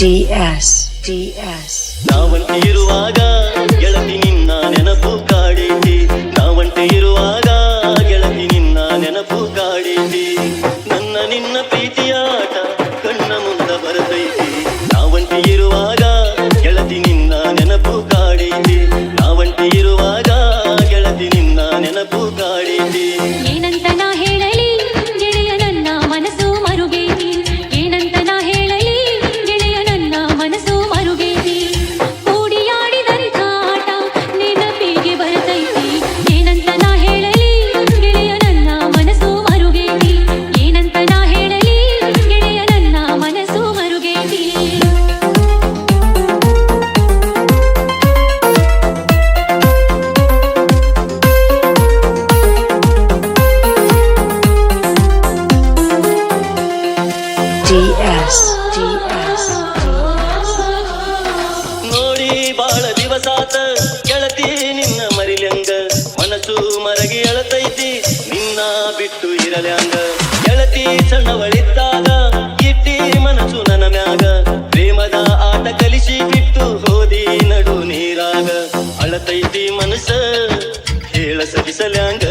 DS DS ನಾವಂತಿರುವಾಗ ಗೆಳತಿ ಬಿಸಲ್ಯಾಂಗ ಗೆಳತಿ ಸಣ್ಣವಳಿದ್ದಾಗ ಇಟ್ಟಿ ಮನಸ್ಸು ನನ್ನ ಮ್ಯಾಗ. ಪ್ರೇಮದ ಆಟ ಕಲಿಸಿ ಬಿಟ್ಟು ಹೋದಿ ನಡು ನೀರಾಗ. ಅಳತೈತಿ ಮನಸ್ಸ, ಹೇಳ ಸರಿಸಲ್ಯಾಂಗ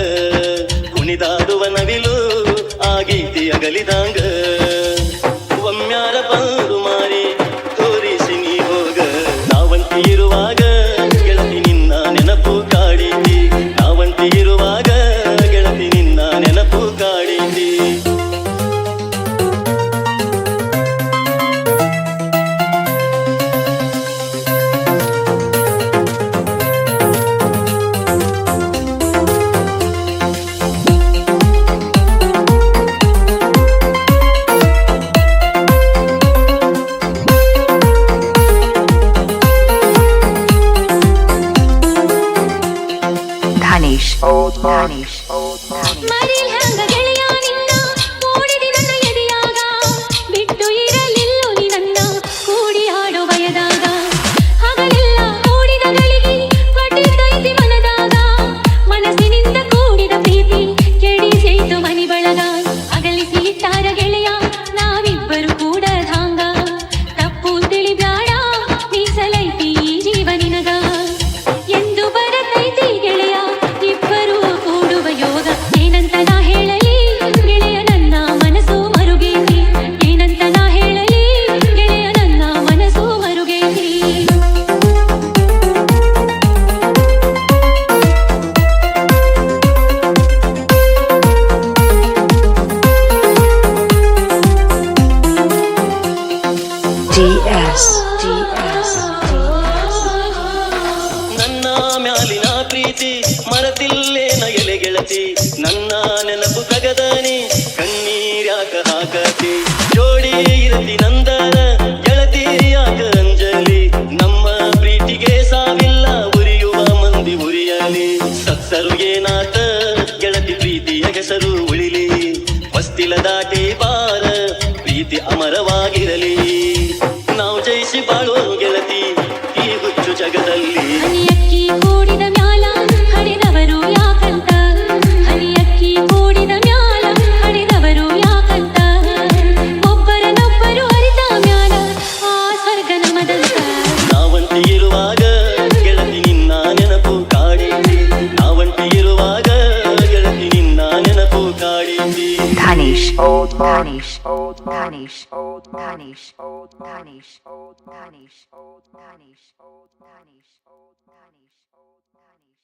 ಕುಣಿದಾಡುವ ನವಿಲು ಆಗೈತಿ ಅಗಲಿದಾಂಗ. ಒಮ್ಮ್ಯಾರ ಬಂದು Marilyn. DS. DS. ನನ್ನ ಮ್ಯಾಲಿನ ಪ್ರೀತಿ ಮರತಿಲ್ಲೇನ ಎಲೆ ಗೆಳತಿ. ನನ್ನ ನೆನಪು ತಗದಾನೆ ಕಣ್ಣೀರ್ಯಾಕ ಹಾಕತಿ. ಜೋಡಿ ಇರತಿ ನಂದರ ಗೆಳತಿ ಯಾಕ ಅಂಜಲಿ. ನಮ್ಮ ಪ್ರೀತಿಗೆ ಸಾವಿಲ್ಲ, ಉರಿಯುವ ಮಂದಿ ಉರಿಯಲಿ. ಸತ್ತರು ಏನಾತ, ಗೆಳತಿ ಪ್ರೀತಿಯ ಹೆಸರು ಉಳಿಲಿ. ಬಸ್ತಿಲ ದಾಟಿ ಬಾರ, ಪ್ರೀತಿ ಅಮರವಾಗಿರಲಿ. old punish, old punish, old punish, old punish, old punish, old punish, old punish, old punish, old punish.